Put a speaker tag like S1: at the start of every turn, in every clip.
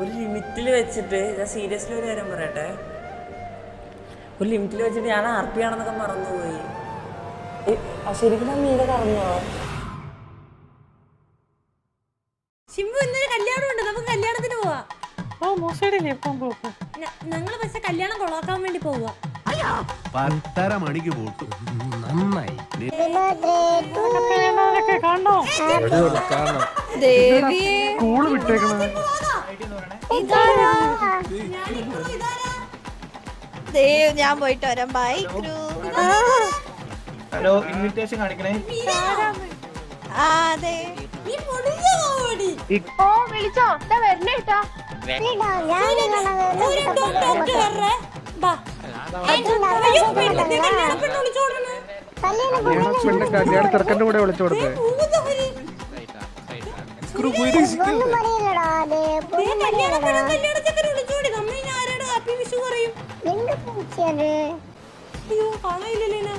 S1: ഒരു ലിമിറ്റിൽ വെച്ചിട്ട് ഞാൻ സീരിയസ്ലി ഒരു കാര്യം പറയട്ടെ? ഒരു ലിമിറ്റിൽ വെച്ചിട്ട് ഞാൻ ആർ പി ആണെന്നൊക്കെ മറന്നുപോയി. ശരിക്കും ഞാൻ മീനെ കറന്നോ
S2: ശിമ്പു ഇന്നൊരു കല്യാണം ഉണ്ട്. നമുക്ക് കല്യാണത്തിന് പോവാ.
S3: ഓ മോശടില്ലേ ഇപ്പം പോക്കും
S2: ഞങ്ങൾ പക്ഷെ കല്യാണം കൊളാക്കാൻ വേണ്ടി പോവാ.
S4: പത്തര മണിക്ക് പോട്ടു.
S5: നന്നായി.
S3: കാണണോ.
S6: ദേവിയെ. സ്കൂൾ ദേവ് ഞാൻ പോയിട്ട് വരാം. ബൈ ക്രൂ
S7: ഹലോ ഇൻവിറ്റേഷൻ കാണിക്കണേ?
S6: ആ അതെ.
S8: ഓ വിളിച്ചോ. ഇതാ വരണേട്ടാ
S3: പെണ്ണ് കല്യാണ ചെറുക്കന്റെ കൂടെ വിളിച്ചു കൊടുത്തേ
S2: അയ്യോ കാണാനില്ലല്ലോ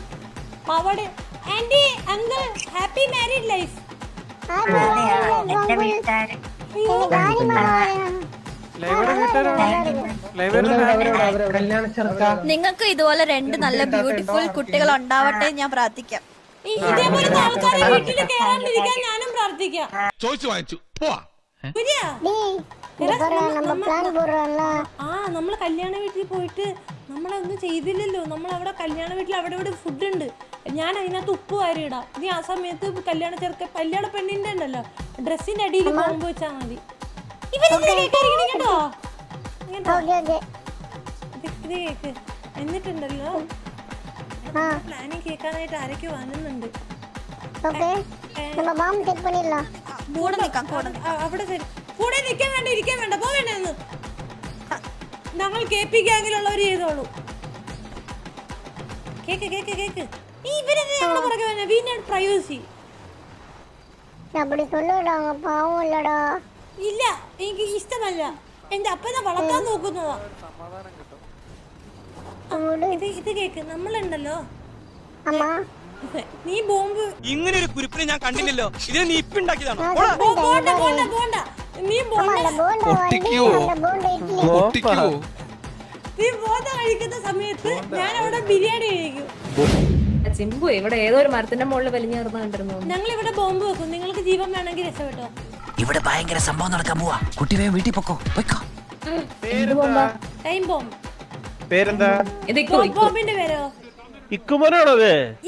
S2: അവിടെ aunty uncle
S3: happy married life
S6: നിങ്ങൾക്ക് ഇതുപോലെ രണ്ട് നല്ല ബ്യൂട്ടിഫുൾ കുട്ടികൾ ഉണ്ടാവട്ടെ ഞാൻ പ്രാർത്ഥിക്കാം.
S2: ഇതേപോലത്തെ ആൾക്കാരെ വീട്ടിൽ കയറാണ്ടിരിക്കാൻ ഞാനും പ്രാർത്ഥിക്കാം
S4: ചോദിച്ചു വാങ്ങിച്ചു. പോവാ?
S2: ആ നമ്മൾ കല്യാണ വീട്ടിൽ പോയിട്ട് നമ്മളൊന്നും ചെയ്തില്ലല്ലോ. നമ്മൾ അവിടെ കല്യാണ വീട്ടിൽ അവിടെ ഇവിടെ ഫുഡ് ഉണ്ട്. ഞാൻ അതിനകത്ത് ഉപ്പ് വാരി ഇടാം നീ ആ സമയത്ത് കല്യാണ ചെറുക്ക കല്യാണ പെണ്ണിന്റെ ഉണ്ടല്ലോ. ഡ്രസ്സിന്റെ അടിയിൽ ബോംബ് വെച്ചാ മതി. കേട്ടോ. ഇത് കേക്ക്. എന്നിട്ടുണ്ടല്ലോ. പ്ലാനിങ് കേൾക്കാനായിട്ട് ആരൊക്കെ വന്നുന്നുണ്ട്
S6: കൂടെ നിൽക്കാം കൂടെ നിക്കാം.
S2: അ- അവിടെ ശരി. കൂടെ നിൽക്കാൻ വേണ്ട ഇരിക്കാൻ വേണ്ട പോവേണ്ട ഒന്ന് ഞങ്ങൾ കെ പി ഗ്യാങ്ങിലുള്ളവർ ചെയ്തോളൂ കേക്ക് കേക്ക് കേക്ക് ഈ ഇവരെന്ത് ഞങ്ങളുടെ പുറകെ വന്നെ വി നീഡ് പ്രൈവസി
S8: அப்படி சொல்லுடாங்க பாவம் இல்லடா
S2: ഇല്ല എനിക്ക് ഇഷ്ടമല്ല എന്റെ അപ്പനെ വളർത്താൻ നോക്കുന്നതാ ഇത് ഇത് കേക്ക് നമ്മളുണ്ടല്ലോ
S8: ஆமா
S2: നീ ബോംബ്
S5: ഇങ്ങനെ ഒരു കുരുപ്പിനെ ഞാൻ കണ്ടില്ലല്ലോ. ഇതിന് നീ
S2: ഇപ്പിണ്ടാക്കിയതാണോ ബോണ്ട ബോണ്ട ബോണ്ട നീ ബോണ്ട
S8: പൊട്ടിക്കോ.
S4: പൊട്ടിക്കോ.
S2: നീ ബോണ്ട കഴിക്കുന്ന സമയത്ത് ഞാൻ അവിടെ ബിരിയാണി കഴിക്കും.
S9: ചിമ്പു ഇവിടെ ഏതോ ഒരു മരത്തിന്റെ മുകളിൽ വലിഞ്ഞേർന്ന് കണ്ടിരുന്നു.
S2: ഞങ്ങൾ ഇവിടെ ബോംബ് വെക്കും. നിങ്ങൾക്ക് ജീവൻ വേണമെങ്കിൽ രക്ഷപ്പെട്ടോ.
S5: ഇവിടെ ഭയങ്കര സംഭവം നടക്കാൻ പോവാ. കുട്ടി വേഗം വീട്ടിൽ പൊക്കോ. പൊയ്ക്കോ.
S2: Time bomb.
S7: പേരെന്താ?
S9: ഇത്
S2: ബോംബിന്റെ പേരോ?
S7: ഇക്കുമനാണോ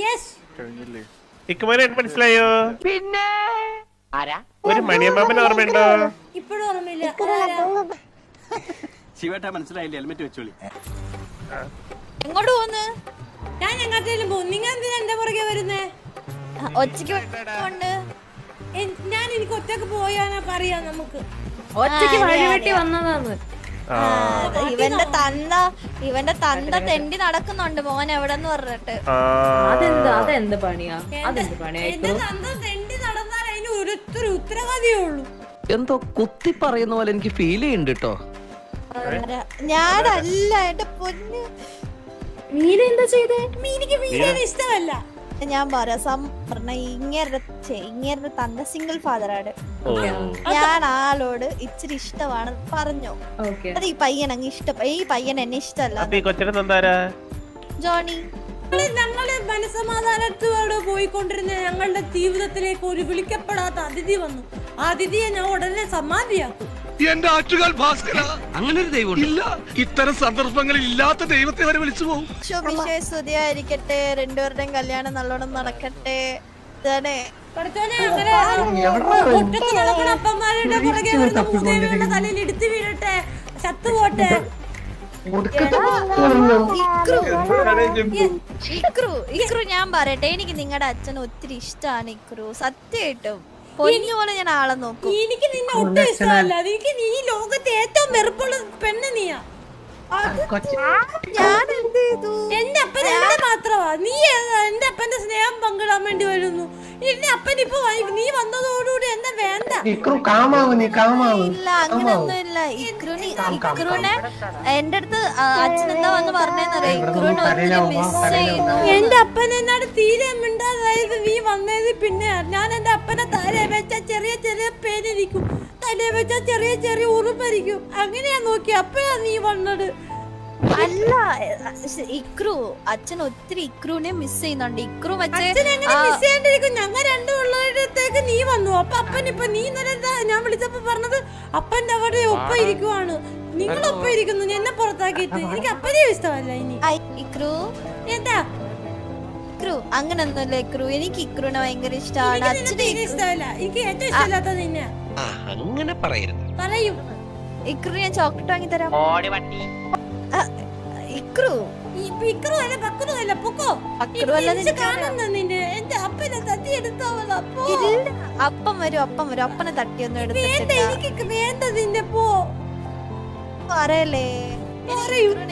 S7: യെസ്
S2: യെസ്
S7: ഇക്കുമനെ മനസ്സിലായോ? പിന്നെ ഒരു മണിയമ്മാമൻ ഓർമ്മയുണ്ടോ?
S2: ഇപ്പോഴും ഓർമ്മയില്ല?
S5: ശിവേട്ട മനസ്സിലായില്ലേ? ഹെൽമെറ്റ് വെച്ചോളി.
S6: എങ്ങോട്ട് പോന്ന്
S2: ഞാൻ എങ്ങോട്ടേലും പോകും. നിങ്ങൾ എന്തിനാ എന്റെ പുറകെ വരുന്നേ?
S6: ഒച്ചയ്ക്ക് കൊണ്ട്
S2: ഞാൻ എനിക്ക് ഒറ്റയ്ക്ക് പോയാനൊക്കെ അറിയാം നമുക്ക്.
S9: ഒറ്റയ്ക്ക് വഴി വെട്ടി വന്നതാന്ന്.
S6: ഇവന്റെ തന്ത ഇവന്റെ തന്ത തെണ്ടി നടക്കുന്നുണ്ട് മോൻ എവിടെന്ന് പറഞ്ഞിട്ട്.
S9: അതെന്ത് അതെന്ത് പണിയാ? അതെന്ത് പണിയാ
S2: എന്റെ തന്തം തെണ്ടി നടന്നാൽ അതിന് ഒരൊത്തൊരു ഉത്തരവാദിയേ ഉള്ളൂ.
S5: എന്തോ കുത്തി പറയുന്ന പോലെ എനിക്ക് ഫീൽ ചെയ്യുന്നുണ്ട് കേട്ടോ?
S6: ഞാനല്ല എന്റെ പൊന്ന്.
S9: മീന എന്താ ചെയ്തേ?
S2: മീനിക്ക് മീനെ ഇഷ്ടമല്ല.
S6: ഞാൻ പറയാം. സം പറഞ്ഞ ഇങ്ങേരുടെ ഇങ്ങനെ ഇങ്ങേരുടെ തന്ത സിംഗിൾ ഫാദറാണ് ഞാൻ ആളോട് ഇച്ചിരി ഇഷ്ടമാണ് പറഞ്ഞു.
S9: ഓക്കെ.
S6: അത് ഈ പയ്യൻ അങ്ങ് ഇഷ്ടം ഈ പയ്യൻ എന്നെ ഇഷ്ടമല്ല. ജോണി.
S2: ഞങ്ങൾ ഞങ്ങൾ മനസമാധാനത്തോടെ പോയിക്കൊണ്ടിരുന്ന ഞങ്ങളുടെ ജീവിതത്തിലേക്ക് ഒരു വിളിക്കപ്പെടാത്ത അതിഥി വന്നു. ആ അതിഥിയെ ഞാൻ ഉടനെ സമാധിയാക്കും.
S4: എന്റെ ആറ്റുകാൽ ഭാസ്കര.
S5: അങ്ങനെ ഒരു ദൈവം
S4: ഇല്ല ഇത്തരം സന്ദർഭങ്ങളിൽ ഇല്ലാത്ത ദൈവത്തെ വരെ വിളിച്ചു പോകും
S6: ശുഭിഷേ സ്തുതിയായിരിക്കട്ടെ രണ്ടുപേരുടെയും കല്യാണം നല്ലോണം നടക്കട്ടെ. ഇതാണ്.
S2: പഠിച്ചോനെ അങ്ങനെ ഒറ്റയ്ക്ക് നടക്കുന്ന അപ്പന്മാരുടെ പുറകെ വരുന്ന തലയിൽ എടുത്തു വീഴട്ടെ ചത്തുപോട്ടെ.
S6: ഇക്രു ഇക്രു ഞാൻ പറയട്ടെ. എനിക്ക് നിങ്ങളുടെ അച്ഛൻ ഒത്തിരി ഇഷ്ടമാണ് ഇക്രു. സത്യമായിട്ടും പൊന്നു പോലെ ഞാൻ ആളെ നോക്കും.
S2: എനിക്ക് നിന്നെ ഒട്ടും ഇഷ്ടമല്ല. എനിക്ക് നീ ലോകത്തെ ഏറ്റവും വെറുപ്പുള്ള പെണ്ണ് നീയാ. എന്റെ അപ്പൻ മാത്രമാ നീ എന്റെ അപ്പന്റെ സ്നേഹം പങ്കിടാൻ വേണ്ടി വരുന്നു. എന്റെ അപ്പൻ ഇപ്പൊ വ- നീ വന്നതോടുകൂടി എന്നെ വേണ്ട?
S6: ഇല്ല അങ്ങനൊന്നും ഇല്ല ഇക്രുനി ഇക്രുനെ എന്റെ അടുത്ത് അച്ഛൻ എന്താ വന്ന് പറഞ്ഞെന്നറിയാം? ഇക്രുനെ ഒത്തിരി മിസ് ചെയ്യുന്നു
S2: എന്റെ അപ്പൻ എന്നോട് തീരെ മിണ്ടാതായത് നീ വന്നത് പിന്നെ ഞാൻ എന്റെ അപ്പനെ തലേ വെച്ച ചെറിയ ചെറിയ പേനിരിക്കും. തലേ വെച്ച ചെറിയ ചെറിയ ഉറുപ്പരിക്കും അങ്ങനെയാ നോക്കി അപ്പഴാ നീ വന്നത്.
S6: അല്ല ഇക്രു. അച്ഛൻ ഒത്തിരി ഇക്രുവിനെ മിസ് ചെയ്യുന്നുണ്ട്. ഇക്രു
S2: ചെയ്യാണ്ടിരിക്കും? ഞങ്ങൾ രണ്ടും ഉള്ളിടത്തേക്ക് നീ വന്നു. അപ്പൊ അപ്പൻ ഇപ്പൊ നീ ഇന്നലെ ഞാൻ വിളിച്ചപ്പോ പറഞ്ഞത് അപ്പന്റെ അവിടെ ഒപ്പം ഇരിക്കുവാണ്. നിങ്ങൾ ഒപ്പം ഇരിക്കുന്നു. എന്നെ പുറത്താക്കിയിട്ട്. എനിക്ക് അപ്പനെ ഇഷ്ടമല്ല ഇനി.
S6: ഇക്രു?
S2: എന്താ?
S6: ഇക്രു അങ്ങനൊന്നുമില്ല ഇക്രു. എനിക്ക് ഇക്രുവിനെ ഭയങ്കര ഇഷ്ടമാണ്. അച്ഛനെ
S2: ഇഷ്ടമല്ല. എനിക്ക് ഏറ്റവും ഇഷ്ടമില്ലാത്ത നിന്നെ.
S4: അങ്ങനെ പറയരുത്.
S2: പറയും.
S6: ഇക്രു ഞാൻ ചോക്ലേറ്റ് വാങ്ങി തരാം ഇക്രു.
S2: അല്ല അല്ല പൊക്കോ.
S6: പക്കറും അല്ല
S2: എനിക്ക് കാണുന്ന. നിന്നെ. എന്റെ അപ്പനെ തട്ടി
S6: ഇല്ല അപ്പം വരും അപ്പം വരും. അപ്പനെ തട്ടിയൊന്നും എടുത്തിട്ടില്ല.
S2: എനിക്ക് വേണ്ട നിന്നെ പോ.
S6: പറയല്ലേ.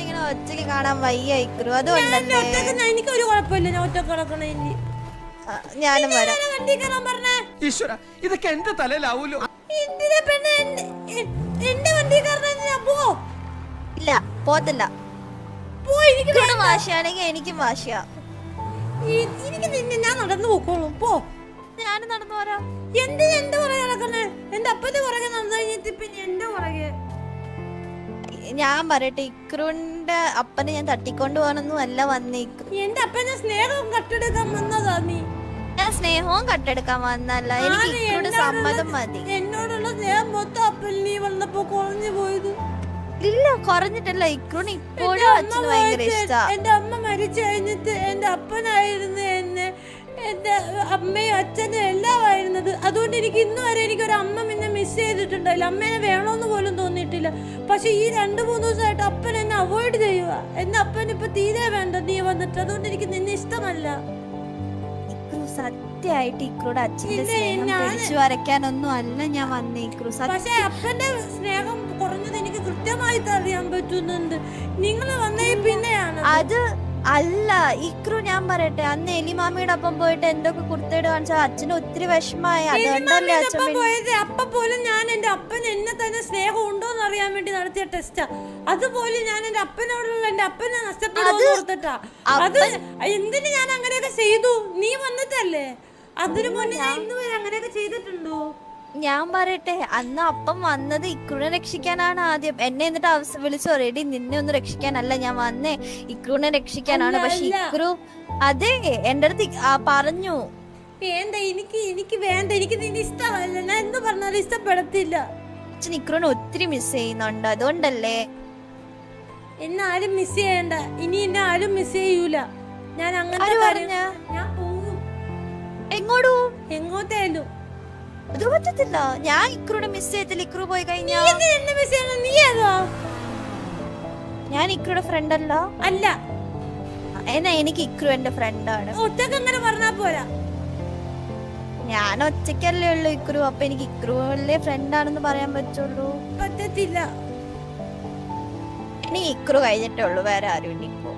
S6: ഇങ്ങനെ ഒറ്റയ്ക്ക് കാണാൻ വയ്യ ഇക്രു. അതുകൊണ്ടല്ലേ
S2: എനിക്ക് ഒരു കുഴപ്പമില്ല ഞാൻ ഒറ്റ കിടക്കണ
S6: ഞാനും വരാം.
S2: വണ്ടി കയറാൻ പറഞ്ഞേ?
S4: ഈശ്വര ഇതൊക്കെ എന്റെ തലയിലാവൂലോ?
S2: എന്തിനാ പെണ്ണെ? എന്റെ- വണ്ടി
S6: ഇല്ല പോത്തില്ല വാശിയാണെങ്കിൽ എനിക്കും വാശിയാ.
S2: ഈ- എനിക്ക് നിന്നെ ഞാൻ നടന്നു പോക്കോളൂ. പോ.
S6: ഞാൻ നടന്നു വരാം
S2: എന്തിനാ എന്റെ പുറകെ നടക്കണേ എന്റെ അപ്പന്റെ പുറകെ നടന്നു കഴിഞ്ഞിട്ട് പിന്നെ എന്റെ പുറകെ.
S6: ഞാൻ പറയട്ടെ ഇക്രുവിന്റെ അപ്പനെ ഞാൻ തട്ടിക്കൊണ്ടു പോകാനൊന്നും അല്ല വന്നേ
S2: എന്റെ അപ്പനെ സ്നേഹവും കട്ടെടുക്കാൻ വന്നതാ നീ.
S6: ഞാൻ സ്നേഹവും കട്ടെടുക്കാൻ വന്നല്ല എനിക്ക് സമ്മതം മതി.
S2: എന്നോടുള്ള സ്നേഹം മൊത്തം അപ്പൻ നീ വന്നപ്പോ കുറഞ്ഞു പോയത്.
S6: ഇല്ല കുറഞ്ഞിട്ടല്ല. ഇക്രുവിന് ഇപ്പോഴും അച്ഛന് ഭയങ്കര ഇഷ്ടാ.
S2: എന്റെ അമ്മ മരിച്ചു കഴിഞ്ഞിട്ട് എന്റെ അപ്പനായിരുന്നു എന്നെ. എന്റെ അമ്മയും അച്ഛനും എല്ലാം ആയിരുന്നത്. അതുകൊണ്ട് എനിക്ക് ഇന്ന് വരെ എനിക്ക് ഒരു അമ്മ എന്നെ മിസ് ചെയ്തിട്ടുണ്ടായില്ല. അമ്മേനെ വേണമെന്ന് പോലും തോന്നിയിട്ടില്ല. പക്ഷെ ഈ രണ്ട് മൂന്ന് ദിവസമായിട്ട് അപ്പൻ എന്നെ അവോയ്ഡ് ചെയ്യുക എന്റെ അപ്പൻ ഇപ്പൊ തീരെ വേണ്ട നീ വന്നിട്ട്. അതുകൊണ്ട് എനിക്ക് നിന്നെ ഇഷ്ടമല്ല.
S6: സത്യമായിട്ട് ഇക്രൂടെ അച്ഛന്റെ സ്നേഹം പിടിച്ചു വരയ്ക്കാനൊന്നും അല്ല ഞാൻ വന്നേ ഇക്രു.
S2: പക്ഷെ അപ്പന്റെ സ്നേഹം കൃത്യമായിട്ട് അറിയാൻ പറ്റുന്നുണ്ട്. നിങ്ങൾ വന്നേ പിന്നെയാണ്.
S6: അത് അല്ല ഇക്രു ഞാൻ പറയട്ടെ അന്ന് എലിമാമിയുടെ ഒപ്പം പോയിട്ട് എന്തൊക്കെ കുർത്തേട് കാണിച്ചാൽ അച്ഛന് ഒത്തിരി വിഷമായി അതുകൊണ്ടല്ലേ അച്ഛൻ
S2: പോയത് അപ്പ പോലും ഞാൻ എന്റെ അപ്പൻ എന്നെ തന്നെ സ്നേഹം ഉണ്ടോ എന്ന് അറിയാൻ വേണ്ടി നടത്തിയ ടെസ്റ്റാ അതുപോലെ ഞാൻ എന്റെ അപ്പനോടുള്ള എന്റെ അപ്പനെ നഷ്ടപ്പെടുമെന്ന് ഓർത്തിട്ടാ. അത് എന്തിന് ഞാൻ അങ്ങനെയൊക്കെ ചെയ്തു? നീ വന്നിട്ടല്ലേ? അതിനു മുന്നേ ഞാൻ ഇന്ന് വരെ അങ്ങനെയൊക്കെ ചെയ്തിട്ടുണ്ടോ?
S6: ഞാൻ പറയട്ടെ അന്ന് അപ്പം വന്നത് ഇക്രൂനെ രക്ഷിക്കാനാണ് ആദ്യം. എന്നെ എന്നിട്ട് അവസ- വിളിച്ചു പറയടി നിന്നെ ഒന്ന് രക്ഷിക്കാനല്ല ഞാൻ വന്നേ. ഇക്രൂനെ രക്ഷിക്കാനാണ്.
S2: അല്ല,
S6: പക്ഷെ
S2: അല്ല.
S6: ഇക്രു അതെ എന്റെ അടുത്ത് ഇ- ആ പറഞ്ഞു.
S2: വേണ്ട എനിക്ക് എനിക്ക് വേണ്ട എനിക്ക് നിന്നെ ഇഷ്ടമല്ല. ഞാൻ എന്ത് പറഞ്ഞാലും ഇഷ്ടപ്പെടത്തില്ല.
S6: അച്ഛൻ ഒത്തിരി മിസ് ചെയ്യുന്നുണ്ട് അതുകൊണ്ടല്ലേ?
S2: എന്നെ ആരും മിസ് ചെയ്യണ്ട. ഇനി എന്നെ ആരും മിസ് ചെയ്യൂല. ഞാൻ അങ്ങനെ
S6: ആര് പറഞ്ഞ?
S2: ഞാൻ പോകും
S6: എങ്ങോട്ടും?
S2: എങ്ങോട്ടേലും.
S6: അത് പറ്റത്തില്ല. ഞാൻ ഇക്രുവിനെ മിസ് ചെയ്യത്തില്ല. ഇക്രു പോയി കഴിഞ്ഞാ
S2: നീ മിസ് ചെയ്യണം? നീ ഏതാ?
S6: ഞാൻ ഇക്രുയുടെ ഫ്രണ്ട് അല്ല.
S2: അല്ല.
S6: എന്നാ എനിക്ക് ഇക്രു എന്റെ ഫ്രണ്ടാണ്
S2: ഒറ്റയ്ക്ക് അങ്ങനെ പറഞ്ഞാ പോരാ.
S6: ഞാൻ ഒറ്റയ്ക്കല്ലേ ഉള്ളൂ ഇക്രു. അപ്പൊ എനിക്ക് ഇക്രു അല്ലേ ഫ്രണ്ടാണെന്ന് പറയാൻ പറ്റുള്ളൂ.
S2: പറ്റത്തില്ല.
S6: ഇനി ഇക്രു കഴിഞ്ഞിട്ടേ ഉള്ളൂ. വേറെ ആരും ഇനി ഇപ്പോ.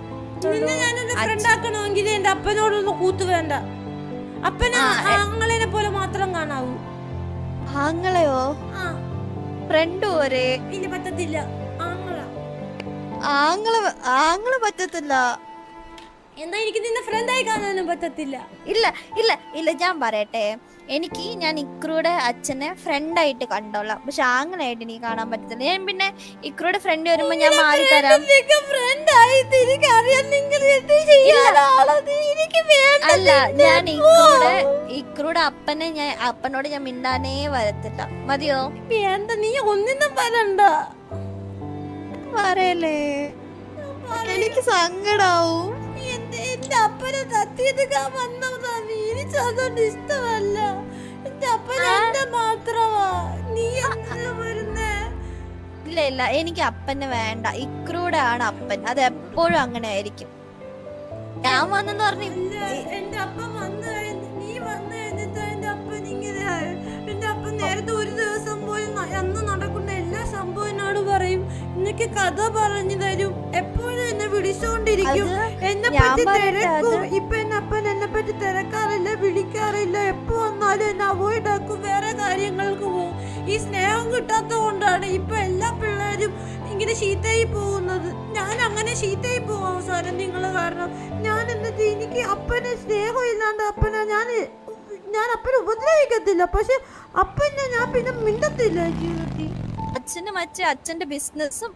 S2: നിന്നെ ഞാനൊരു ഫ്രണ്ട് ആക്കണമെങ്കിൽ എന്റെ അപ്പനോടൊന്ന് കൂത്ത് വേണ്ട. അപ്പന ആങ്ങളെ പോലെ മാത്രം കാണാവൂ.
S6: ആങ്ങളെയോ? ഫ്രണ്ട്
S2: പറ്റത്തില്ല. ആങ്ങള.
S6: ആങ്ങളെ ആങ്ങളെ പറ്റത്തില്ല.
S2: എന്നാ എനിക്ക് നിന്നെ ഫ്രണ്ട് ആയി കാണാനും പറ്റത്തില്ല.
S6: ഇല്ല ഇല്ല ഇല്ല ഞാൻ പറയട്ടെ. എനിക്ക് ഞാൻ ഇക്രൂടെ അച്ഛനെ ഫ്രണ്ടായിട്ട് കണ്ടോളാം. പക്ഷെ ആങ്ങളായിട്ട് എനിക്ക് കാണാൻ പറ്റത്തില്ല. ഞാൻ പിന്നെ ഇക്രൂടെ ഫ്രണ്ട് വരുമ്പോ ഞാൻ മാറി തരാം.
S2: എന്ത്
S6: അല്ല ഞാൻ ഇക്രൂടെ ഇക്രൂടെ അപ്പനെ ഞാൻ അപ്പനോട് ഞാൻ മിണ്ടാനേ വരത്തില്ല. മതിയോ?
S2: എന്താ നീ ഒന്നിനും പറണ്ട
S6: പറയല്ലേ? എനിക്ക് സങ്കടാവും.
S2: എന്റെ അപ്പനെ തത്തിയെടുക്കാൻ വന്നതാ നീ എനിക്ക് അതുകൊണ്ട് ഇഷ്ടമല്ല. എന്റെ അപ്പൻ എന്റെ മാത്രമാ. നീ എന്തിനാ വരുന്നേ?
S6: ഇല്ല ഇല്ല. എനിക്ക് അപ്പനെ വേണ്ട. ഇക്രൂടെ ആണ് അപ്പൻ. അത് എപ്പോഴും അങ്ങനെ ആയിരിക്കും. ഞാൻ വന്നെന്ന് പറഞ്ഞു
S2: ഇല്ല എന്റെ അപ്പൻ വന്നു കഴിഞ്ഞ് നീ വന്നു കഴിഞ്ഞിട്ട് എന്റെ അപ്പൻ ഇങ്ങനെ ആയി. എന്റെ അപ്പൻ നേരത്തെ ഒരു ദിവസം പോലും ന- അന്ന് നടക്കുന്ന എല്ലാ സംഭവനോട് പറയും. എനിക്ക് കഥ പറഞ്ഞു തരും. എപ്പോഴും എന്നെ എന്നെ പറ്റി തിരക്കും. ഇപ്പൊ എന്നെ അപ്പൻ എന്നെ പറ്റി തിരക്കാറില്ല വിളിക്കാറില്ല. എപ്പോ വന്നാലും എന്നെ അവോയ്ഡ് ആക്കും. വേറെ കാര്യങ്ങൾക്ക് പോകും ഈ സ്നേഹം കിട്ടാത്തത് കൊണ്ടാണ് ഇപ്പൊ എല്ലാ പിള്ളേരും ഇങ്ങനെ ചീത്തയായി പോകുന്നത്. ഞാൻ അങ്ങനെ ചീത്തയായി പോകും അവസാനം നിങ്ങൾ കാരണം. ഞാൻ എന്നിട്ട് എനിക്ക് അപ്പനെ സ്നേഹം ഇല്ലാണ്ട് അപ്പനെ ഞാൻ ഞാൻ അപ്പനെ ഉപദ്രവിക്കും സംസാരിക്കത്തില്ല പക്ഷെ അപ്പന്നെ ഞാൻ പിന്നെ മിണ്ടത്തില്ല ജീവിതത്തിൽ.
S6: അച്ഛനും അച്ഛൻ അച്ഛന്റെ ബിസിനസ്സും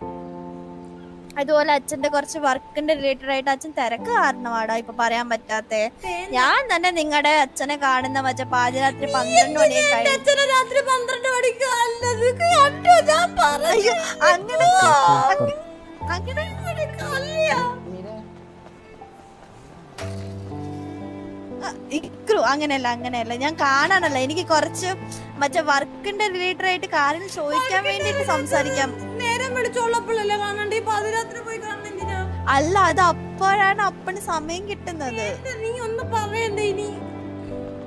S6: അതുപോലെ അച്ഛന്റെ കുറച്ച് വർക്കിന്റെ റിലേറ്റഡ് ആയിട്ട് അച്ഛൻ തിരക്ക് കാരണമാടാ ഇപ്പൊ പറയാൻ പറ്റാത്തെ? ഞാൻ തന്നെ നിങ്ങളുടെ അച്ഛനെ കാണുന്ന മറ്റേ പാതിരാത്രി പന്ത്രണ്ട് മണി
S2: അച്ഛനെ രാത്രി പന്ത്രണ്ട് മണിക്ക്
S6: അങ്ങനെ അങ്ങനെ ഇക്രു അങ്ങനെയല്ല അങ്ങനെയല്ല. ഞാൻ കാണാനല്ല. എനിക്ക് കുറച്ച് മറ്റേ വർക്കിന്റെ റിലേറ്റഡ് ആയിട്ട് കാര്യം ചോദിക്കാൻ വേണ്ടിട്ട് സംസാരിക്കാം.
S2: നേരം വിളിച്ചോളപ്പോഴല്ലേ കാണണ്ടേ പാതിരാത്രി പോയി കാണണെന്തിനാ
S6: അല്ല അത് അപ്പോഴാണ് അപ്പന് സമയം കിട്ടുന്നത്.
S2: നീ ഒന്ന് പറയണ്ടേ ഇനി?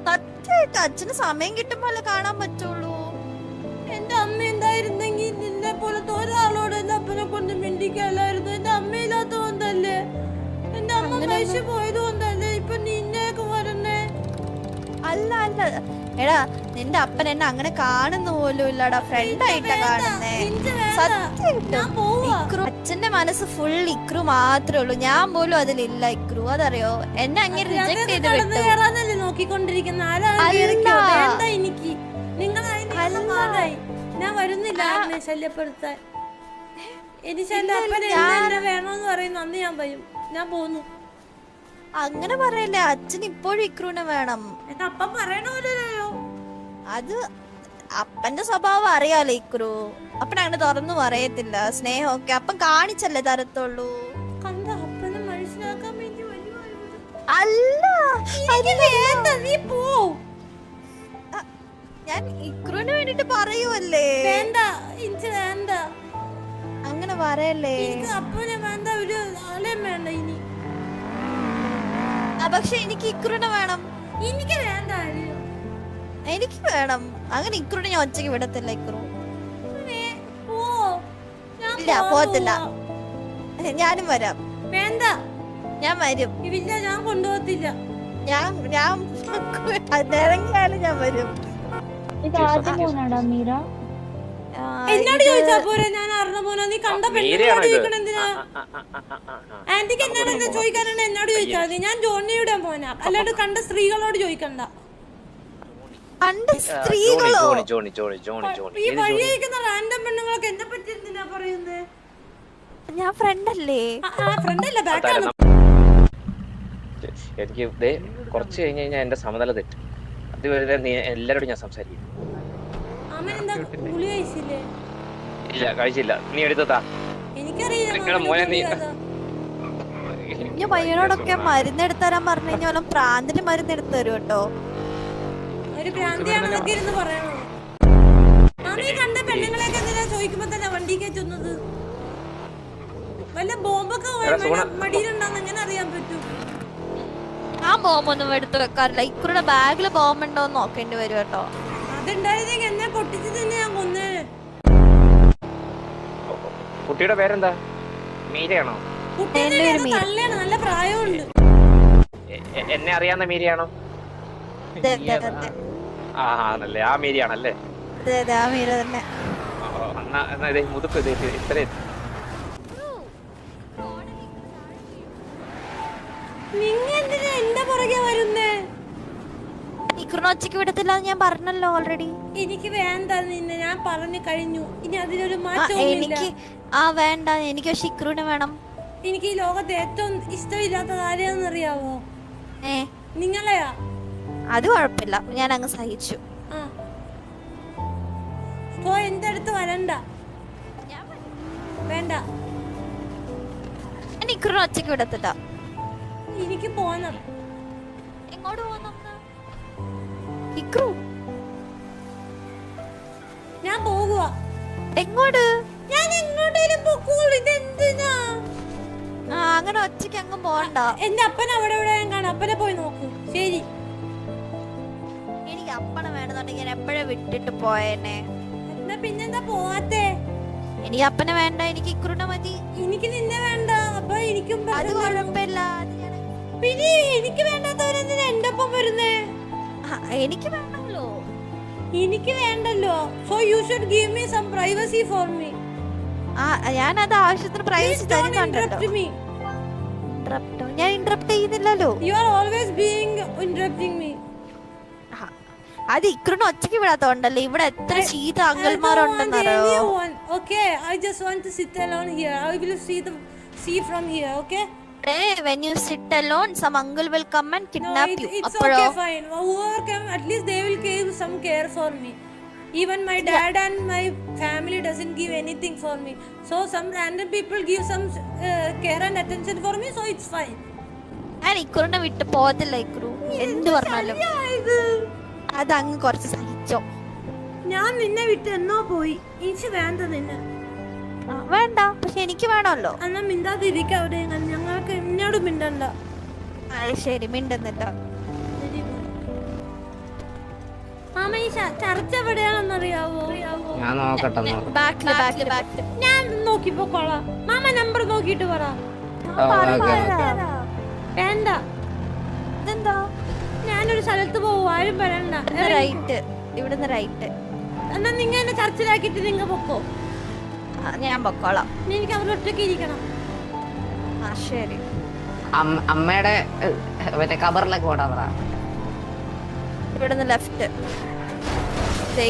S6: സത്യമായിട്ട് അച്ഛന് സമയം കിട്ടുമ്പോലെ കാണാൻ പറ്റുള്ളൂ.
S2: എന്റെ അമ്മ എന്തായിരുന്നെങ്കിൽ നിന്നെ പോലത്തെ ഒരാളോട് എന്റെ അപ്പനെ കൊണ്ട് മിണ്ടിക്കല്ലായിരുന്നു എന്റെ അമ്മയില്ലാത്ത കൊണ്ടല്ലേ? എന്റെ അമ്മ മരിച്ചു പോയത് കൊണ്ടല്ലേ ഇപ്പൊ നിന്നേക്ക് വരണേ?
S6: അല്ല അല്ല. എടാ നിന്റെ അപ്പൻ എന്നെ അങ്ങനെ കാണുന്ന പോലും ഇല്ലടാ. ഫ്രണ്ട് ആയിട്ടാ കാണുന്നേ. സത്യം അച്ഛന്റെ മനസ്സ് ഫുൾ ഇക്രു മാത്രമേ ഉള്ളൂ. ഞാൻ പോലും അതിലില്ല ഇക്രു. അതറിയോ? എന്നെ അങ്ങനെ റിജക്ട് ചെയ്ത് വിട്ടു.
S2: നോക്കിക്കൊണ്ടിരിക്കുന്ന. എനിക്ക്. നിങ്ങൾ ഞാൻ വരുന്നില്ല ആരിനെ ശല്യപ്പെടുത്താൻ. എനിക്ക് എന്റെ അപ്പൻ എന്നെ വേണോന്ന് പറയുന്നു. അന്ന് ഞാൻ വരും. ഞാൻ പോന്നു.
S6: അങ്ങനെ പറയല്ലേ? അച്ഛൻ ഇപ്പോഴും ഇക്രൂനെ വേണം.
S2: എന്റെ അപ്പം പറയണമല്ലോ
S6: അത് അപ്പന്റെ സ്വഭാവം അറിയാലോ ഇക്രു അപ്പൻ അങ്ങനെ തുറന്നു പറയത്തില്ല. സ്നേഹമൊക്കെ അപ്പൻ കാണിച്ചല്ലേ തരത്തുള്ളൂ. അല്ല
S2: നീ പോ.
S6: ഞാൻ ഇക്രുവിന് വേണ്ടിട്ട് പറയുവല്ലേ?
S2: വേണ്ട എനിക്ക് വേണ്ട.
S6: അങ്ങനെ പറയല്ലേ?
S2: അപ്പനെ വേണ്ട ഒരു ആളെയും വേണ്ട ഇനി.
S6: പക്ഷെ എനിക്ക് ഇക്രുനെ വേണം.
S2: എനിക്ക് വേണ്ട.
S6: എനിക്ക് വേണം. അങ്ങനെ ഇക്രൂടെ ഞാൻ ഒറ്റയ്ക്ക് വിടത്തില്ല ഇക്രു ഇല്ല പോകത്തില്ല. ഞാനും വരാം.
S2: വേണ്ട.
S6: ഞാൻ വരും.
S2: ഇല്ല ഞാൻ കൊണ്ടുപോകത്തില്ല.
S6: ഞാൻ ഞാൻ ഇറങ്ങിയാലും ഞാൻ വരും.
S2: എന്നോട് ചോദിച്ചാ പോരെ? ഞാൻ അറിഞ്ഞ പോനാ നീ കണ്ട പെണ്ണുങ്ങളോട് എന്തിനാ? ആന്റിക്ക് എന്നോട് എന്താ ചോദിക്കാനാണ്? എന്നോട് ചോദിച്ചാൽ മതി. ഞാൻ ജോണിയുടെ മോനാ. അല്ലാണ്ട് കണ്ട സ്ത്രീകളോട് ചോദിക്കണ്ട.
S6: പണ്ട് സ്ത്രീകളോ?
S5: ജോണി ജോണി ജോണി ജോണി
S2: ഈ വഴിയേക്കുന്ന റാൻഡം പെണ്ണുങ്ങളൊക്കെ എന്നെ പറ്റി എന്തിനാ പറയുന്നത്
S6: ഞാൻ ഫ്രണ്ട് അല്ലേ
S2: ആ ഫ്രണ്ട് അല്ല ബാക്കാണ്
S5: എനിക്ക് ദേ കുറച്ച് കഴിഞ്ഞ് കഴിഞ്ഞാൽ എന്റെ സമനില തെറ്റും. അതുവരെ എല്ലാരോടും ഞാൻ സംസാരിക്കും. ഇല്ല കഴിച്ചില്ല. നീ എടുത്തതാ
S2: എനിക്കറിയാം
S5: നിങ്ങളുടെ മോനെ നീ-
S6: ഞാൻ പയ്യനോടൊക്കെ മരുന്ന് എടുത്തരാൻ പറഞ്ഞു കഴിഞ്ഞാൽ പ്രാന്തിന് മരുന്ന് എടുത്തു തരും കേട്ടോ
S2: ഒരു ഭ്രാന്തിയാണെന്നൊക്കെ ഇരുന്ന് പറയണോ ആ കണ്ട പെണ്ണുങ്ങളെയൊക്കെ എന്തിനാ ചോദിക്കുമ്പോ തന്നെ വണ്ടി കയറ്റുന്നത്? വല്ല ബോംബൊക്കെ. മടിയിലുണ്ടാന്ന് എങ്ങനെ അറിയാൻ പറ്റും?
S6: ഞാൻ ബോംബൊന്നും എടുത്തു വെക്കാറില്ല. ഇക്രുടെ ബാഗിൽ ബോംബ് ഉണ്ടോ എന്ന് നോക്കേണ്ടി വരും കേട്ടോ.
S2: അതുണ്ടായിരുന്നെങ്കിൽ എന്നെ പൊട്ടിച്ച് തന്നെ ഞാൻ കൊന്നേ.
S5: കുട്ടിയുടെ പേരെന്താ? മീരയാണോ?
S2: നല്ല പ്രായമുണ്ട്.
S5: എന്നെ അറിയാവുന്ന മീരയാണോ? ആ. ആണല്ലേ? ആ മീരയാണല്ലേ
S6: അതെ അതെ ആ മീര തന്നെ.
S5: എന്നാ എന്നാ ഇതേ ഇത്
S2: എന്റെ പുറകെ വരുന്നേ?
S6: വിടത്തില്ല എന്ന് ഞാൻ പറഞ്ഞല്ലോ ഓൾറെഡി
S2: എനിക്ക് വേണ്ട നിന്നെ ഞാൻ പറഞ്ഞു കഴിഞ്ഞു. ഇനി അതിലൊരു മാറ്റമൊന്നുമില്ല
S6: എനിക്ക് ആ വേണ്ട. എനിക്ക് പക്ഷെ വേണം.
S2: എനിക്ക് ഈ ലോകത്ത് ഏറ്റവും ഇഷ്ടമില്ലാത്തത് ആരെയാണെന്നറിയാവോ?
S6: ഏ?
S2: നിങ്ങളെയാ?
S6: അത് കുഴപ്പമില്ല. ഞാൻ അങ്ങ് സഹിച്ചു.
S2: ഓ എന്റെ അടുത്ത് വരണ്ട. വേണ്ട.
S6: ഞാൻ ഇക്രുനെ ഒച്ചയ്ക്ക് വിടത്തില്ല.
S2: എനിക്ക് പോണം.
S6: എങ്ങോട്ട് പോകുന്നു ഇക്രു
S2: ഞാൻ പോകുക
S6: എങ്ങോട്ട്?
S2: ഞാൻ എങ്ങോട്ടേലും പൊക്കോളൂ. ഇതെന്തിനാ?
S6: അങ്ങനെ ഒറ്റയ്ക്ക് അങ്ങ് പോകണ്ട
S2: എന്റെ അപ്പൻ അവിടെ ഇവിടെ ഞാൻ കാണാം. അപ്പനെ പോയി നോക്കൂ. ശരി.
S6: അപ്പനെ എപ്പോഴും ഞാൻ എപ്പോഴേ വിട്ടിട്ട് പോയേനെ?
S2: എന്നാ പിന്നെന്താ പോവാത്തേ?
S6: എനിക്ക് അപ്പനെ വേണ്ട എനിക്ക് ഇക്കുറുടെ മതി.
S2: എനിക്ക് നിന്നെ വേണ്ട അപ്പൊ എനിക്കും
S6: അത്. കുഴപ്പമില്ല അത് ഞാൻ
S2: പിന്നെ എനിക്ക് വേണ്ടാത്തവരെന്തിനാ എന്റെ ഒപ്പം വരുന്നേ?
S6: ആ, എനിക്ക് വേണമല്ലോ.
S2: എനിക്ക് വേണ്ടല്ലോ. So you should give me some privacy for me
S6: ആ ഞാൻ അത് ആവശ്യത്തിന് പ്രൈവസി തരുന്നുണ്ടല്ലോ. Interrupt ഓ? ഞാൻ ഇന്ററപ്റ്റ് ചെയ്യുന്നില്ലല്ലോ.
S2: You are always being interrupting me
S6: ആ, അത് ഇക്രൂന് ഒറ്റയ്ക്ക് വിടാത്തോണ്ടല്ലേ ഇവിടെ എത്ര ചീത്ത അങ്കിൾമാരുണ്ടെന്നറിയോ
S2: Okay, I just want to sit alone here. I will see the see from here. Okay.
S6: When you sit alone some uncle will come and
S2: No,
S6: kidnap
S2: it,
S6: you
S2: it's
S6: അപ്പോഴോ
S2: okay, fine. Whoever come, at least they will give some care for me. Even my dad yeah. and my family doesn't give anything for me. So some random people give some uh, care and attention for me. So it's fine.
S6: ഞാൻ ഇക്രൂനെ വിട്ട് പോകത്തില്ല ഇക്രു എന്ത് പറഞ്ഞാലും അത് അങ്ങ് കുറച്ച് സഹിച്ചോ.
S2: ഞാൻ നിന്നെ വിട്ട് എന്നോ പോയി. എനിക്ക് വേണ്ട നിന്നെ.
S6: ആ, വേണ്ട. പക്ഷെ എനിക്ക് വേണമല്ലോ.
S2: എന്നാ മിണ്ടാതിരിക്കാം അവിടെ. ഞങ്ങൾക്ക് എന്നോട് മിണ്ടണ്ട.
S6: ആ, ശരി മിണ്ടുന്നില്ല
S2: മാമ ഈ ചർച്ച എവിടെയാണെന്നറിയാവോ?
S5: ഞാൻ നോക്കട്ടെ നോക്കട്ടെ.
S6: ബാക്കിൽ ബാക്കിൽ ബാക്കിൽ.
S2: ഞാൻ നോക്കിപ്പോ കൊള്ളാം മാമ നമ്പർ നോക്കിട്ട് പറ. വേണ്ട. ഞാനൊരു സ്ഥലത്ത് പോകും ആരും വരണ്ട.
S6: റൈറ്റ് ഇവിടുന്ന് റൈറ്റ്
S2: എന്നാ നിങ്ങ എന്നെ ചർച്ചിലാക്കിട്ട് നിങ്ങൾ പൊക്കോ?
S6: ഞാൻ പൊക്കോളാം.
S2: എനിക്ക് അവിടെ ഒറ്റയ്ക്ക് ഇരിക്കണം.
S6: ആ ശരി.
S5: അമ്മയുടെ മറ്റേ കബറിലൊക്കെ ഓടാ പറ.
S6: ഇവിടുന്ന് ലെഫ്റ്റ്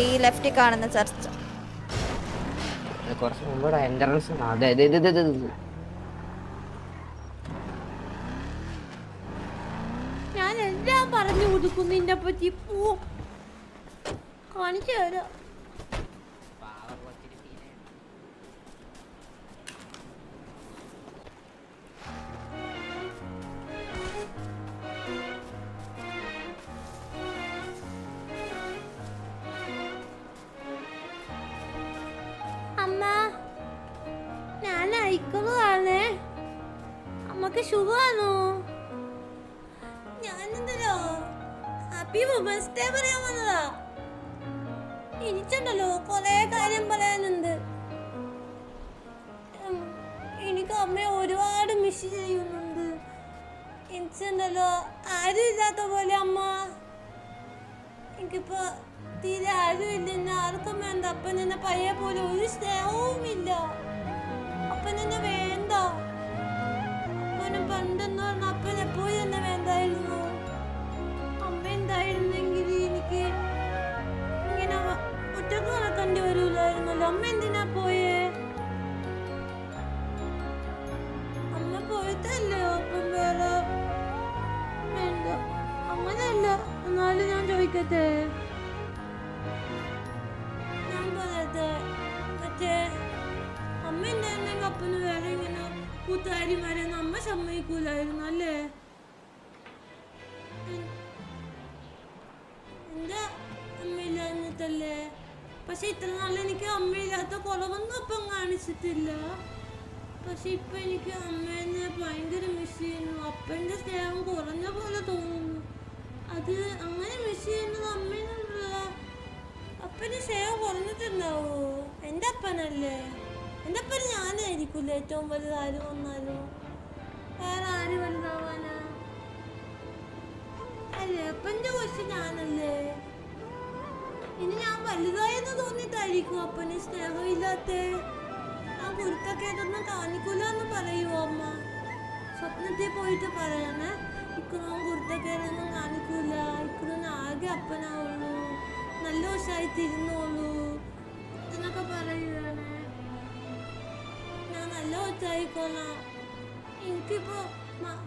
S6: ഈ ലെഫ്റ്റിൽ കാണുന്ന ചർച്ച്.
S5: കുറച്ച് മുമ്പ് എൻട്രൻസ് അതെ ഇത് ഇത് ഇത് ഇത്
S2: ഞാൻ എല്ലാം പറഞ്ഞു കൊടുക്കും നിന്നെ പറ്റി പോ. കാണിച്ചു തരാം. ഡേ പറയാൻ വന്നതാ. എനിക്കുണ്ടല്ലോ കൊറേ കാര്യം പറയാനുണ്ട്. എനിക്ക് അമ്മയെ ഒരുപാട് മിസ് ചെയ്യുന്നുണ്ട്. എനിക്കുണ്ടല്ലോ ആരും ഇല്ലാത്ത പോലെ അമ്മ. എനിക്കിപ്പോ തീരെ ആരും ഇല്ല ആർക്കും വേണ്ട. അപ്പൊ നിന്നെ പയ്യെ പോലെ ഒരു സ്നേഹവും ഇല്ല പക്ഷെ ഇപ്പൊ എനിക്ക് അമ്മേനെ ഭയങ്കര മിസ് ചെയ്യുന്നു. അപ്പന്റെ സ്നേഹം കുറഞ്ഞ പോലെ തോന്നുന്നു. അത് അങ്ങനെ മിസ് ചെയ്യുന്നത് അമ്മേനുള്ള അപ്പന് സ്നേഹം കുറഞ്ഞിട്ടുണ്ടാവോ എന്റെ അപ്പനല്ലേ? എന്റെ അപ്പന് ഞാനായിരിക്കില്ല ഏറ്റവും വലുത് ആര് വന്നാലും. വേറെ ആര് വലുതാവാനാ? അല്ലേ? അപ്പന്റെ കൊച്ചു ഞാനല്ലേ? ഇനി ഞാൻ വലുതായെന്ന് തോന്നിട്ടായിരിക്കും അപ്പന് സ്നേഹമില്ലാത്തേ. ഞാൻ കുരുത്തൊക്കെ ഇതൊന്നും കാണിക്കൂല എന്ന് പറയുമോ അമ്മ? സ്വപ്നത്തിൽ പോയിട്ട് പറയണേ. ഇക്കുറോൻ കുരുത്തക്കേടൊന്നും കാണിക്കൂല. ഇക്കുറോന് ആകെ അപ്പനാവുള്ളൂ. നല്ല വശമായിട്ടിരുന്നോളൂ എന്നൊക്കെ പറയുകയാണേ ഞാൻ നല്ല ഒച്ചായിക്കോളാം എനിക്കിപ്പോ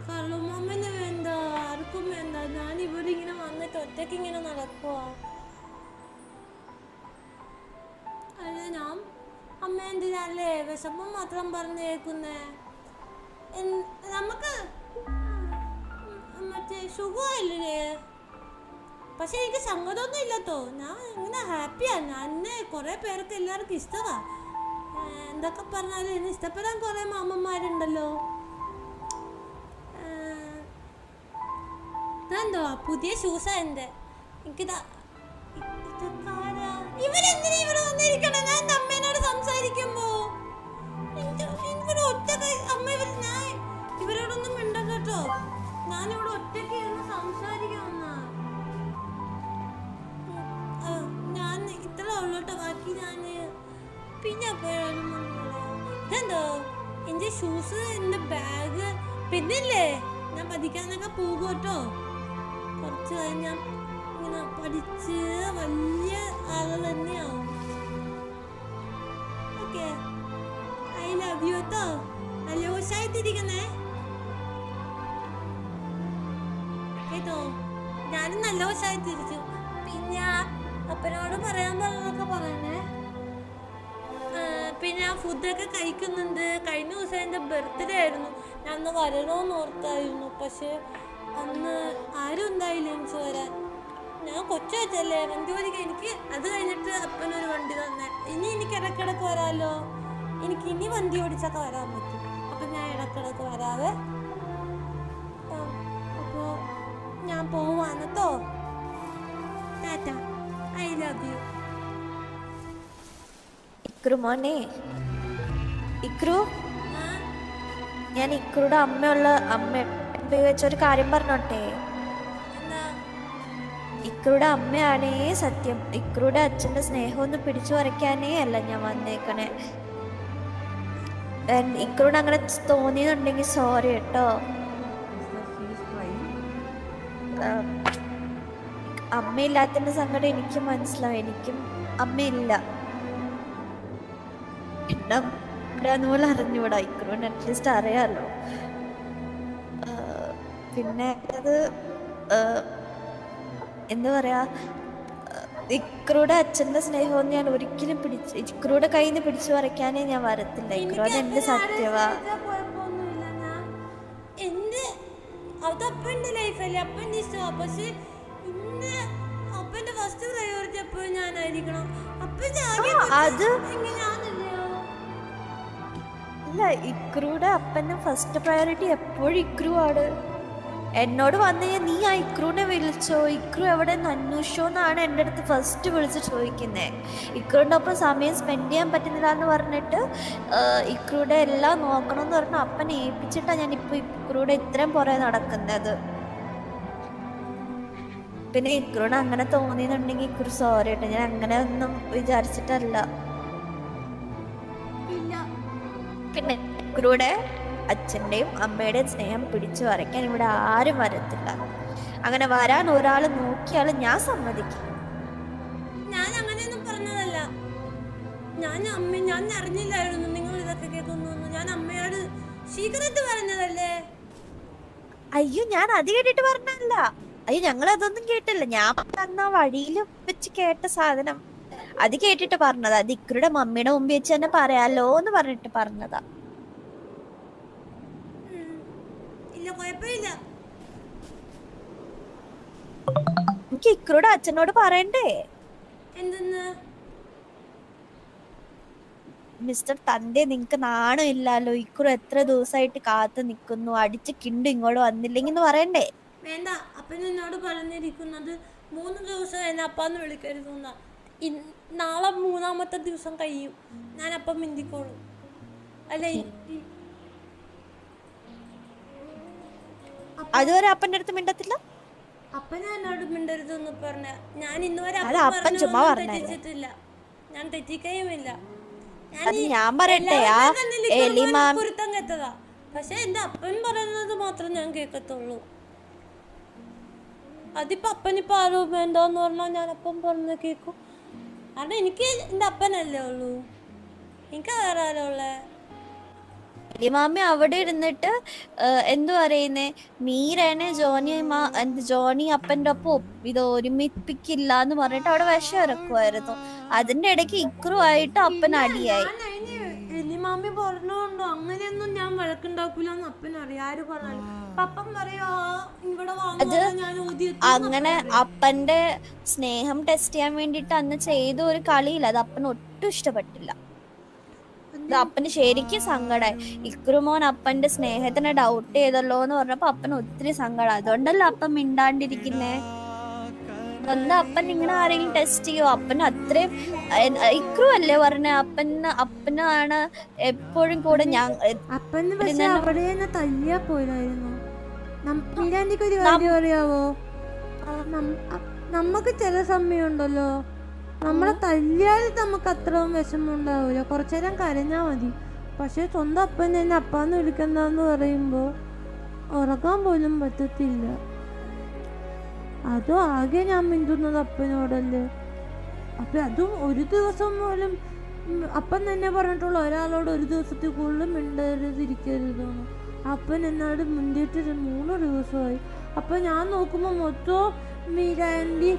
S2: കള്ളുമാമന് വേണ്ട. ആർക്കും വേണ്ട. ഞാൻ ഇവിടെ ഇങ്ങനെ വന്നിട്ട് ഒറ്റയ്ക്ക് ഇങ്ങനെ നടക്കുവാ. അല്ല ഞാൻ അമ്മ എന്തിനല്ലേ? വിശപ്പം മാത്രം പറഞ്ഞു കേൾക്കുന്നേ? നമുക്ക് മറ്റേ സുഖമായില്ലേ? പക്ഷെ എനിക്ക് സങ്കടമൊന്നും ഇല്ലത്തോ. ഞാൻ ഇങ്ങനെ ഹാപ്പിയാണ് എന്നെ കുറേ പേർക്ക് എല്ലാവർക്കും ഇഷ്ടമാ എന്തൊക്കെ പറഞ്ഞാലും എന്നെ ഇഷ്ടപ്പെടാൻ കുറേ മാമന്മാരുണ്ടല്ലോ. എന്തോ പുതിയ ഷൂസാ എന്റെ. എനിക്കിതാ? ഇവരെന്തിനാ ഇവിടെ വന്നിരിക്കണേ? ഞാൻ അമ്മേനോട് സംസാരിക്കുമ്പോ ഇവരോടൊന്നും മിണ്ടണ്ട കേട്ടോ. ഞാനിവിടെ ഒറ്റയ്ക്ക് ഇരുന്ന് സംസാരിക്കാമെന്ന ആ, ഞാൻ ഇത്ര ഉള്ളോട്ടോ ബാക്കി ഞാൻ പിന്നെ എപ്പോഴാണ് ഇതെന്തോ? എന്റെ ഷൂസ് എന്റെ ബാഗ് പിന്നില്ലേ? ഞാൻ പതിക്കാനൊക്കെ പോകും കേട്ടോ. കുറച്ച് കഴിഞ്ഞാൽ ഇങ്ങനെ പഠിച്ച് ഓക്കെ ഐ ലവ് യു കേട്ടോ നല്ല ഉഷായിട്ടിരിക്കുന്നേ കേട്ടോ ഞാനും നല്ല ഉഷായിട്ടിരിക്കും പിന്നെ അപ്പനോട് പറയാൻ പറഞ്ഞതൊക്കെ പറയണേ പിന്നെ ഫുഡൊക്കെ കഴിക്കുന്നുണ്ട്. കഴിഞ്ഞ ദിവസം എന്റെ ബർത്ത്ഡേ ആയിരുന്നു. ഞാൻ അന്ന് വരണോന്ന് ഓർത്തായിരുന്നു. പക്ഷെ അന്ന് ആരും ഉണ്ടായില്ല എനിക്ക് വരാൻ. ഞാൻ കൊച്ചു വെച്ചല്ലേ? എനിക്ക് അത് കഴിഞ്ഞിട്ട് അപ്പനൊരു വണ്ടി തന്നെ. ഇനി എനിക്ക് ഇടക്കിടക്ക് വരാമല്ലോ എനിക്ക് ഇനി വണ്ടി ഓടിച്ചൊക്കെ വരാൻ പറ്റും. അപ്പം ഞാൻ ഇടക്കിടക്ക് വരാതെ അപ്പോൾ ഞാൻ പോവാന്നോ tata. I love you.
S6: Ikru മോനെ. ഇക്രു? ഞാൻ ഇക്രുടെ അമ്മയുള്ള അമ്മ വെച്ചൊരു കാര്യം പറഞ്ഞോട്ടെ? ഇക്രുടെ അമ്മയാണേ സത്യം. ഇക്രുടെ അച്ഛന്റെ സ്നേഹം ഒന്ന് പിടിച്ചു വരയ്ക്കാനേ അല്ല ഞാൻ വന്നേക്കണേ. ഇക്രുടെ അങ്ങനെ തോന്നിയെന്നുണ്ടെങ്കിൽ സോറി കേട്ടോ. അമ്മയില്ലാത്തതിന്റെ സങ്കടം എനിക്ക് മനസ്സിലാവും. എനിക്കും അമ്മയില്ല. പോലെ അറിഞ്ഞൂടാ ഇക്രുവിന് അറ്റ്ലീസ്റ്റ് അറിയാലോ. പിന്നെ അത് എന്താ പറയാ ഇക്രൂടെ അച്ഛന്റെ സ്നേഹവും ഞാൻ ഒരിക്കലും പിടിച്ച് ഇക്രൂടെ കയ്യിൽ നിന്ന് പിടിച്ചു പറിക്കാനേ ഞാൻ വരത്തില്ല. ഇക്രൂ അത് എന്റെ സത്യവാ.
S2: എന്റെ അത് അപ്പന്റെ ലൈഫല്ലേ അപ്പന്റെ ഇഷ്ടമാ പക്ഷെ ഇന്ന് അപ്പന്റെ ഫസ്റ്റ് പ്രയോറിറ്റി എപ്പോഴും ഞാനായിരിക്കണം. അപ്പന്റെ ആകെ
S6: ആ, അത്
S2: ഞാനല്ലയോ
S6: ഇല്ല ഇക്രൂടെ അപ്പന്റെ ഫസ്റ്റ് പ്രയോറിറ്റി എപ്പോഴും ഇക്രു ആണ്. എന്നോട് വന്നു കഴിഞ്ഞാൽ നീ ആ ഇക്രുവിനെ വിളിച്ചോ? ഇക്രു എവിടെ നിന്ന് അന്വേഷിച്ചോ എന്നാണ് എന്റെ അടുത്ത് ഫസ്റ്റ് വിളിച്ച് ചോദിക്കുന്നത് ഇക്രുവിന്റെ ഒപ്പം സമയം സ്പെൻഡ് ചെയ്യാൻ പറ്റുന്നില്ല എന്ന് പറഞ്ഞിട്ട് ഇക്രുവിടെ ഇക്രൂടെ എല്ലാം നോക്കണമെന്ന് പറഞ്ഞ് അപ്പനെ ഏൽപ്പിച്ചിട്ടാണ് ഞാൻ ഇപ്പോൾ ഇക്രൂടെ ഇത്രയും പുറകെ നടക്കുന്നത്. പിന്നെ ഇക്രുവിനെ അങ്ങനെ തോന്നിയെന്നുണ്ടെങ്കിൽ ഇക്രു സോറി കേട്ടോ ഞാൻ അങ്ങനെ ഒന്നും വിചാരിച്ചിട്ടല്ല. പിന്നെ ഇക്രൂടെ അച്ഛന്റെയും അമ്മയുടെയും സ്നേഹം പിടിച്ചു വരയ്ക്കാൻ ഇവിടെ ആരും വരത്തില്ല. അങ്ങനെ വരാൻ ഒരാൾ നോക്കിയാൽ ഞാൻ സമ്മതിക്കും.
S2: ഞാൻ അങ്ങനെയൊന്നും പറഞ്ഞതല്ല. ഞാൻ അമ്മ ഞാൻ അറിഞ്ഞില്ലായിരുന്നു നിങ്ങൾ ഇതൊക്കെ കേൾക്കുന്നു ഞാൻ അമ്മയോട് സീക്രട്ട് പറഞ്ഞതല്ലേ?
S6: അയ്യോ ഞാൻ അത് കേട്ടിട്ട് പറഞ്ഞല്ല അയ്യോ ഞങ്ങൾ അതൊന്നും കേട്ടില്ല. ഞാൻ തന്ന വഴിയിൽ വെച്ച് കേട്ട സാധനം. അത് കേട്ടിട്ട് പറഞ്ഞതാ. അത് ഇക്രുടെ മമ്മിയുടെ മുമ്പിൽ വെച്ച് തന്നെ പറയാലോ എന്ന് പറഞ്ഞിട്ട് പറഞ്ഞതാ
S2: ഉം. ഇല്ല കുഴപ്പമില്ല.
S6: എനിക്ക് ഇക്രുടെ അച്ഛനോട് പറയണ്ടേ?
S2: എന്തെന്ന്?
S6: മിസ്റ്റർ തന്റെ നിങ്ങക്ക് നാണം ഇല്ലല്ലോ ഇക്കുറു എത്ര ദിവസമായിട്ട് കാത്തു നിൽക്കുന്നു. അടിച്ച് കിണ്ടു ഇങ്ങോട്ട് വന്നില്ലെങ്കിൽ എന്ന് പറയണ്ടേ?
S2: വേണ്ട. അപ്പൻ എന്നോട് പറഞ്ഞിരിക്കുന്നത് മൂന്ന് ദിവസം എന്നെ അപ്പാന്ന് വിളിക്കരുതെന്ന നാളെ മൂന്നാമത്തെ ദിവസം കഴിയും. ഞാൻ അപ്പം മിന്തിക്കോളും അല്ല ഈ- ഈ-
S6: അതുവരെ അപ്പന്റെ അടുത്ത് മിണ്ടത്തില്ല?
S2: അപ്പൻ എന്നോട് മിണ്ടരുതെന്ന് പറഞ്ഞ. ഞാൻ ഇന്നുവരെ
S6: അത്
S2: അപ്പൻ
S6: ചുമ്മാ
S2: ഞാൻ തെറ്റിക്കുകയുമില്ല ഞാൻ
S6: പറയട്ടെ, ആ
S2: എല്ലാവരുടെ കണ്ണിൽ ഇക്രൂ
S6: എലിമാം-
S2: കുരുത്തം കെട്ടതാ പക്ഷെ എന്റെ അപ്പൻ പറയുന്നത് മാത്രം ഞാൻ കേൾക്കത്തുള്ളൂ. അതിപ്പോ അപ്പനിപ്പോ ആരോ വേണ്ടെന്ന് പറഞ്ഞാൽ ഞാൻ അപ്പം പറഞ്ഞ് കേൾക്കും. കാരണം എനിക്ക് എന്റെ അപ്പനല്ലേ ഉള്ളൂ. എനിക്ക് വേറെ ആരോ ഉള്ളേ?
S6: വലിയമാമി അവിടെ ഇരുന്നിട്ട് എന്തു പറയുന്നേ? മീരനെ ജോണി മാ- ജോണി അപ്പന്റെ ഒപ്പം ഇത് ഒരുമിപ്പിക്കില്ല എന്ന് പറഞ്ഞിട്ട് അവിടെ വിഷം ഇറക്കുമായിരുന്നു അതിന്റെ ഇടയ്ക്ക് ഇക്രു ആയിട്ട് അപ്പൻ അടിയായി.
S2: എലിമാമി പറഞ്ഞോണ്ടോ അങ്ങനെയൊന്നും ഞാൻ വഴക്കുണ്ടാക്കൂലെന്ന് അപ്പൻ അറിയാരും പറഞ്ഞു പപ്പൻ പറയാ ഇവിടെ
S6: അങ്ങനെ അപ്പന്റെ സ്നേഹം ടെസ്റ്റ് ചെയ്യാൻ വേണ്ടിട്ട് അന്ന് ചെയ്ത ഒരു കളിയില്ല അത് അപ്പന് ഒട്ടും ഇഷ്ടപ്പെട്ടില്ല. ഇത് അപ്പന് ശരിക്കും സങ്കടായി. ഇക്രുമോൻ അപ്പന്റെ സ്നേഹത്തിനെ ഡൗട്ട് ചെയ്തല്ലോ എന്ന് പറഞ്ഞപ്പോ അപ്പന് ഒത്തിരി സങ്കടം. അതുകൊണ്ടല്ല അപ്പൻ മിണ്ടാണ്ടിരിക്കുന്നേ? എന്താ അപ്പൻ ഇങ്ങനെ ആരെങ്കിലും ടെസ്റ്റ് ചെയ്യോ? അപ്പൻ അത്രയും ഇക്രു അല്ലേ പറഞ്ഞ? അപ്പന് അപ്പനാണ് എപ്പോഴും കൂടെ ഞാൻ
S2: അപ്പന്
S6: പക്ഷെ
S2: അവിടെ തല്ലിയാ ഒരു കാര്യം അറിയാവോ? നമുക്ക് ചില സമയമുണ്ടല്ലോ. നമ്മളെ തല്ലിയാൽ നമുക്ക് അത്രയും വിഷമം ഉണ്ടാവില്ല കുറച്ചു നേരം കരഞ്ഞാൽ മതി. പക്ഷെ സ്വന്തം അപ്പൻ തന്നെ അപ്പാന്ന് വിളിക്കണ്ടെന്ന് പറയുമ്പോൾ ഉറക്കാൻ പോലും പറ്റത്തില്ല. അതും ആകെ ഞാൻ മിണ്ടുന്നത് അപ്പനോടല്ലേ? അപ്പൊ അതും ഒരു ദിവസം പോലും അപ്പൻ തന്നെ പറഞ്ഞിട്ടുള്ള ഒരാളോട് ഒരു ദിവസത്തിൽ കൂടുതൽ മിണ്ടരുതിരിക്കരുതെന്ന് അപ്പൻ എന്നോട് മിണ്ടിയിട്ട് ഒരു മൂന്ന് ദിവസമായി. അപ്പൊ ഞാൻ നോക്കുമ്പോൾ മൊത്തം മീരാന്റെ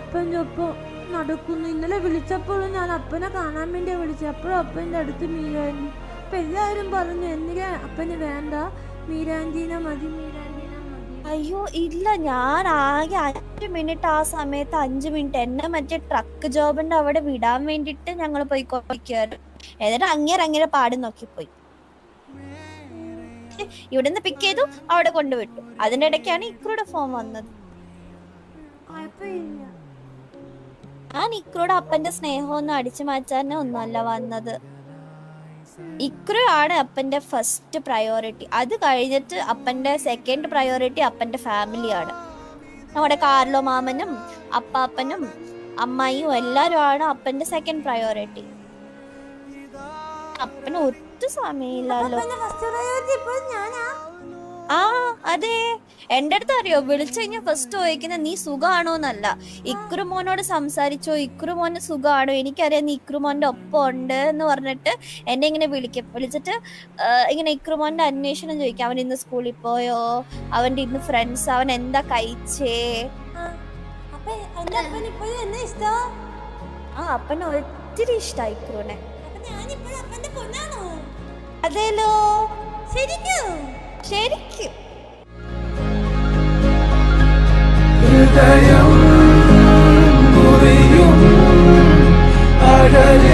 S2: അപ്പന്റെ ഒപ്പം നടക്കുന്നു. ഇന്നലെ വിളിച്ചപ്പോഴും ഞാൻ അപ്പനെ കാണാൻ വേണ്ടിയാ വിളിച്ചത്. അപ്പോഴും അപ്പന്റെ അടുത്ത് മീരാൻഡി അപ്പം എല്ലാവരും പറഞ്ഞു എന്തിനാ അപ്പന് വേണ്ട? മീരാന്റീനെ മതി മീരാന്റീനെ മതി.
S6: അയ്യോ ഇല്ല. ഞാൻ ആകെ അഞ്ച് മിനിറ്റ് ആ സമയത്ത് അഞ്ച് മിനിറ്റ്. എന്നെ മറ്റേ ട്രക്ക് ജോബിന്റെ അവിടെ വിടാൻ വേണ്ടിട്ട് ഞങ്ങൾ പോയി പോയിക്കൊണ്ടിരിക്കുകയായിരുന്നു എന്നിട്ട് അങ്ങേരെ അങ്ങനെ പാടി നോക്കിപ്പോയി. ഇവിടുന്ന് പിക്ക് ചെയ്തു അവിടെ കൊണ്ടുവിട്ടു. അതിനിടയ്ക്കാണ് ഇടയ്ക്കാണ് ഫോം വന്നത്.
S2: കുഴപ്പമില്ല.
S6: ഞാൻ നിക്രോട് അപ്പന്റെ സ്നേഹമൊന്നും അടിച്ചു മാറ്റാനോ ഒന്നുമല്ല വന്നത്. ഇക്രോ ആണ് അപ്പന്റെ ഫസ്റ്റ് പ്രയോറിറ്റി അത് കഴിഞ്ഞിട്ട് അപ്പന്റെ സെക്കൻഡ് പ്രയോറിറ്റി അപ്പന്റെ ഫാമിലിയാണ് നമ്മുടെ കാർലോ മാമനും അപ്പാപ്പനും അമ്മായിയും എല്ലാരും ആണ് അപ്പന്റെ സെക്കൻഡ് പ്രയോറിറ്റി അപ്പന് ഒറ്റ സമയമില്ലല്ലോ. ആ അതെ. എന്റെ അടുത്ത് അറിയോ വിളിച്ചു കഴിഞ്ഞാൽ ഫസ്റ്റ് ചോദിക്കുന്ന നീ സുഖാണോന്നല്ല? ഇക്രുമോനോട് സംസാരിച്ചോ? ഇക്രു മോന് സുഖാണോ? എനിക്കറിയാം നീ ഇക്രു മോന്റെ ഒപ്പം ഉണ്ട് എന്ന് പറഞ്ഞിട്ട് എന്നെ ഇങ്ങനെ വിളിക്കും. വിളിച്ചിട്ട് ഇങ്ങനെ ഇക്രു മോന്റെ അന്വേഷണം ചോദിക്കും. അവൻ ഇന്ന് സ്കൂളിൽ പോയോ? അവന്റെ ഇന്ന് ഫ്രണ്ട്സ് അവൻ എന്താ കഴിച്ചേ? ആ അപ്പൻ ഒത്തിരി ഇഷ്ടമായി ഇക്രുവിനെ
S2: ശരിക്കും ഞാനിപ്പോഴും ശരിക്കും.
S6: ഹൃദയം
S2: മുറിയും
S6: അഴലും